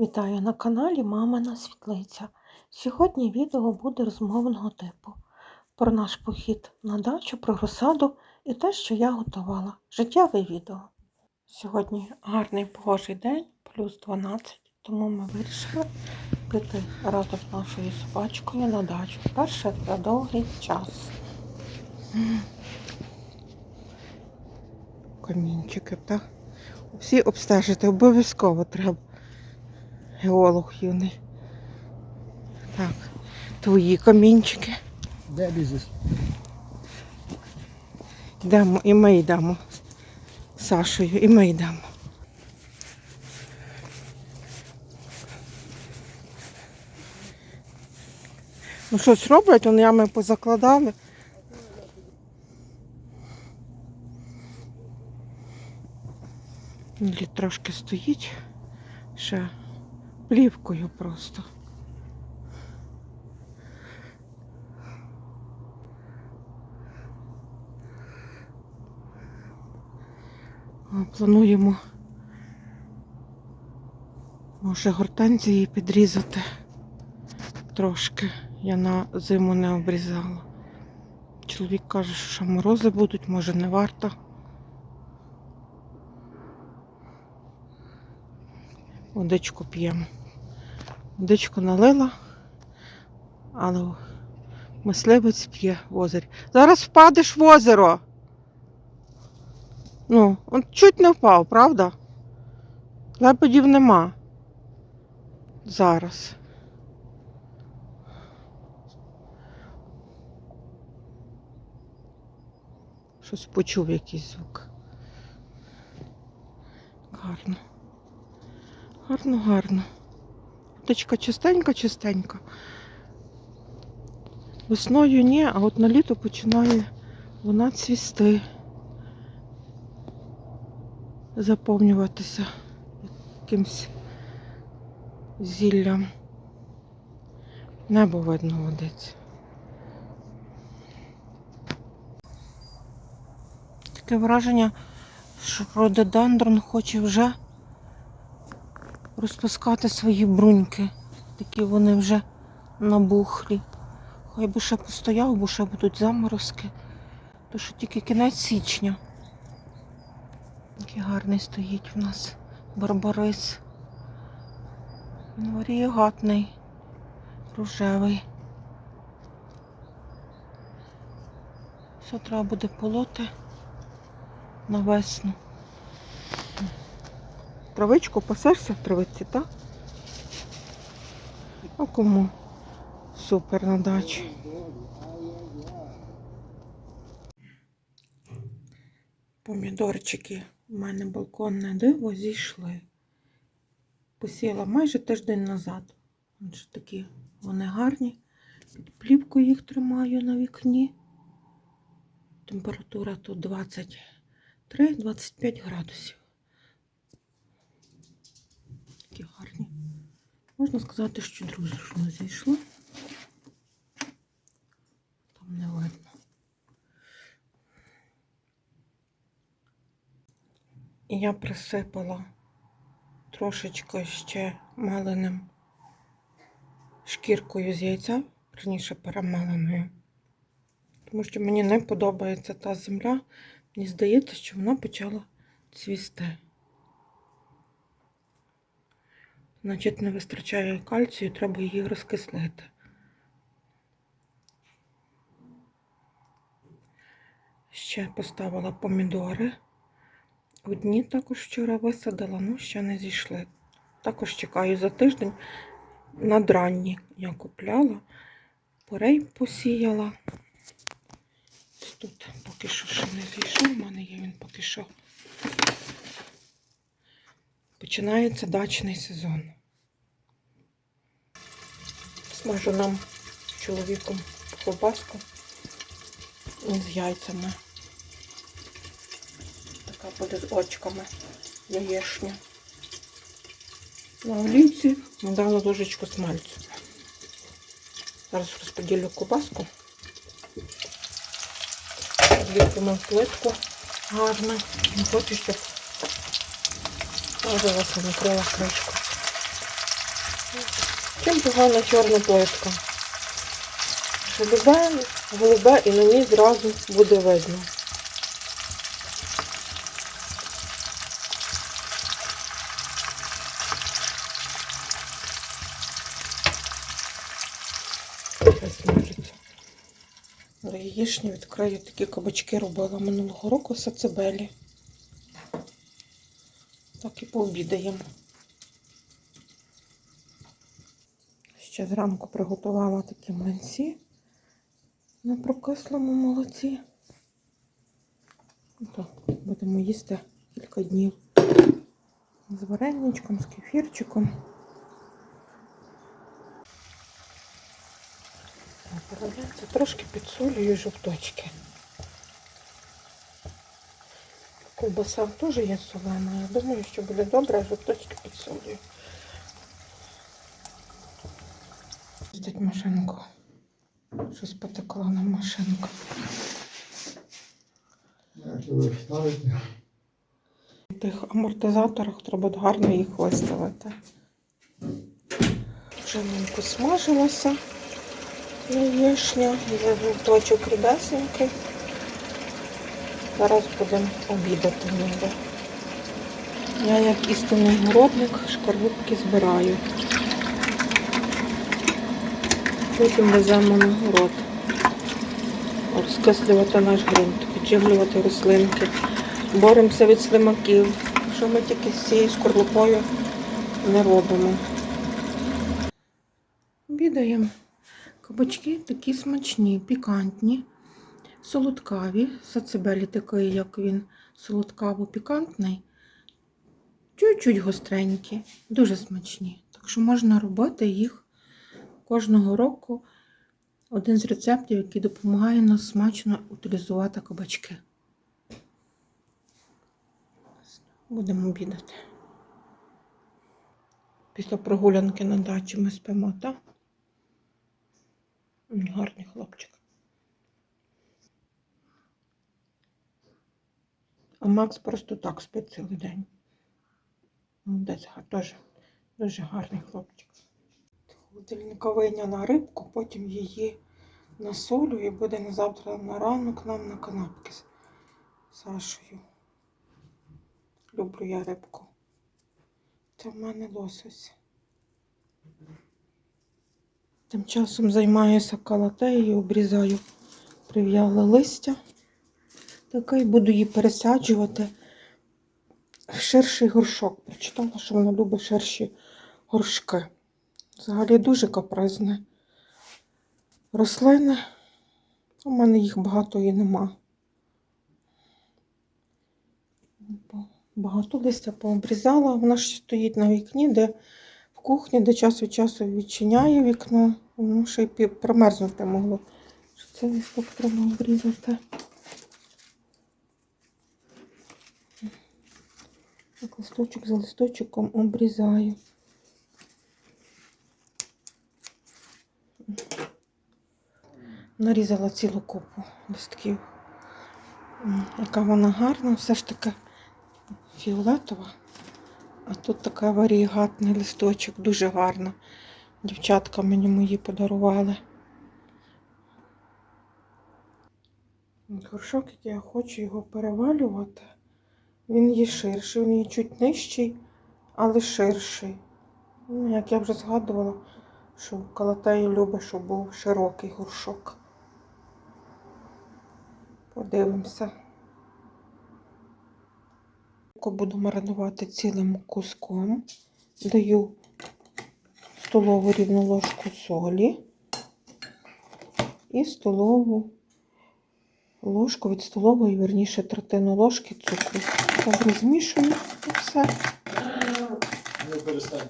Вітаю на каналі Мамина Світлиця. Сьогодні відео буде розмовного типу про наш похід на дачу, про розсаду і те, що я готувала. Життєве відео. Сьогодні гарний погожий день, плюс 12, тому ми вирішили піти разом з нашою собачкою на дачу. Перше за довгий час. Камінчики, так? Всі обстежити обов'язково треба. Геолог юний. Так, твої камінчики. Де лізеш? Йдемо, і ми йдемо з Сашою, і ми йдемо. Ну щось роблять, вони ями позакладали. Лід трошки стоїть ще плівкою просто. Плануємо може гортензії підрізати трошки. Я на зиму не обрізала. Чоловік каже, що морози будуть, може не варто. Водичку п'ємо. Водичку налила, але мисливець п'є в озері. Зараз впадеш в озеро. Ну, он чуть не впав, правда? Лебедів нема. Зараз. Щось почув якийсь звук. Гарно. Гарно, гарно. Водичка чистенька, чистенька. Весною ні, а от на літо починає вона цвісти, заповнюватися якимсь зіллям. Небо видно водиться. Таке враження, що рододендрон хоче вже розпускати свої бруньки. Такі вони вже набухлі. Хай би ще постояв, бо ще будуть заморозки. То що тільки кінець січня. Який гарний стоїть в нас барбарис. Він варієгатний, рожевий. Все треба буде полоти на весну. Травичку пасешся в травиці, так? А кому? Супер на дачі. Помідорчики у мене балконне диво зійшли. Посіяла майже тиждень назад. Ось такі вони гарні. Під плівкою їх тримаю на вікні. Температура тут 23-25 градусів. Такі гарні. Можна сказати, що дружно зійшло. Там не видно. І я присипала трошечки ще маленим шкіркою з яйця, верніше перемаленою. Тому що мені не подобається та земля. Мені здається, що вона почала цвісти. Значить, не вистачає кальцію, треба її розкислити. Ще поставила помідори. Одні також вчора висадила, ну ще не зійшли. Також чекаю за тиждень надранні я купляла, порей посіяла. Тут поки що ще не зійшов, у мене є він поки що. Починається дачний сезон. Смажу нам з чоловіком ковбаску з яйцями. Така буде з очками яєшня. На олійці надала ложечку смальцю. Зараз розподілю ковбаску. Зліпимо в плитку гарно. Не хочу, щоб Ось накрила кришку. Чим погана чорна плитка? Що любе, голубе і на ній зразу буде видно. Яєчні відкрию такі кабачки робила минулого року сацебелі. Так і пообідаємо. Ще зранку приготувала такі млинці на прокислому молоці. То будемо їсти кілька днів з вареничком, з кефірчиком. Це трошки підсолюю жовточки. Ковбаса теж є солена. Я думаю, що буде добре, жовточки підсолюю. Стать машинку. Щось потекло на машинку. В тих амортизаторах треба гарно їх виставити. Вже ним смажилося яєчня, є жовточок рідесенький. Зараз будемо обідати ніби. Я як істинний городник шкарлупки збираю. Потім веземо на город. Розкислювати наш ґрунт, підживлювати рослинки. Боремося від слимаків, що ми тільки з цією скорлупою не робимо. Обідаємо. Кабачки такі смачні, пікантні, солодкаві. Сацебелі такий, як він, солодкаво-пікантний. Чуть-чуть гостренькі, дуже смачні. Так що можна робити їх кожного року. Один з рецептів, який допомагає нам смачно утилізувати кабачки. Будемо обідати. Після прогулянки на дачі ми спимо, так? Гарний хлопчик. А Макс просто так спить цілий день. Молодець, теж дуже гарний хлопчик. З Холодильника вийняла рибку, потім її насолю і буде на завтра на ранок нам на канапки з Сашою. Люблю я рибку. Це в мене лосось. Тим часом займаюся калатеєю, обрізаю прив'яле листя. Таке і буду її пересаджувати в ширший горшок. Прочитала, що вона любить ширші горшки. Взагалі дуже капризне. Рослини. У мене їх багато і нема. Багато листя пообрізала. Вона ж стоїть на вікні, де в кухні, де час від часу відчиняє вікно. Воно ще й промерзнути могло. Це листок треба обрізати. Так, листочок за листочком обрізаю. Нарізала цілу купу листків. Яка вона гарна, все ж таки фіолетова. А тут така варігатний листочок, дуже гарно. Дівчатка мені мої подарували. Горшок, який я хочу його перевалювати, він є ширший, він є чуть нижчий, але ширший. Ну, як я вже згадувала, що Калатеї любить, щоб був широкий горшок. Подивимося. Буду маринувати цілим куском. Даю столову рівну ложку солі і столову ложку від столової, верніше, третину ложки цукру. Добре змішую і все. Не перестань.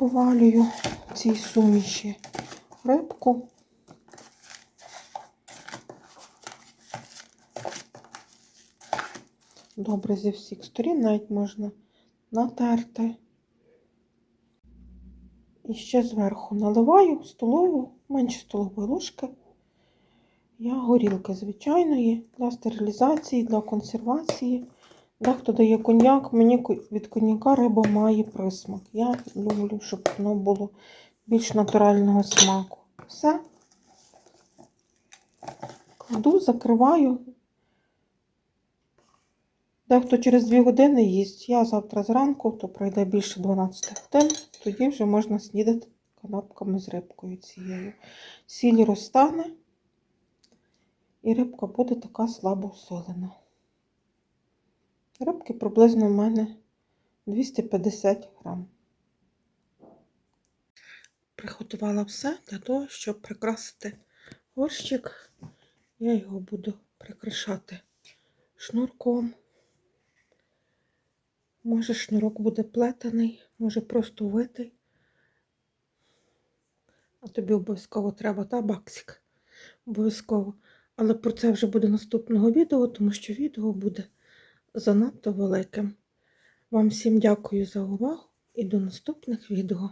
Обвалюю в цій суміші рибку. Добре зі всіх сторін навіть можна натерти. І ще зверху наливаю столову, менше столової ложки. Я горілки звичайної для стерилізації, для консервації. Дехто дає коньяк, мені від коньяка риба має присмак. Я люблю, щоб воно було більш натурального смаку. Все. Кладу, закриваю. Дехто через 2 години їсть. Я завтра зранку, то пройде більше 12 годин, тоді вже можна снідати канапками з рибкою цією. Сіль розтане, і рибка буде така слабо солена. Рибки приблизно в мене 250 грам. Приготувала все для того, щоб прикрасити горщик. Я його буду прикрашати шнурком. Може, шнурок буде плетений, може просто витий. А тобі обов'язково треба, та баксик? Обов'язково. Але про це вже буде наступного відео, тому що відео буде занадто великим. Вам всім дякую за увагу і до наступних відео.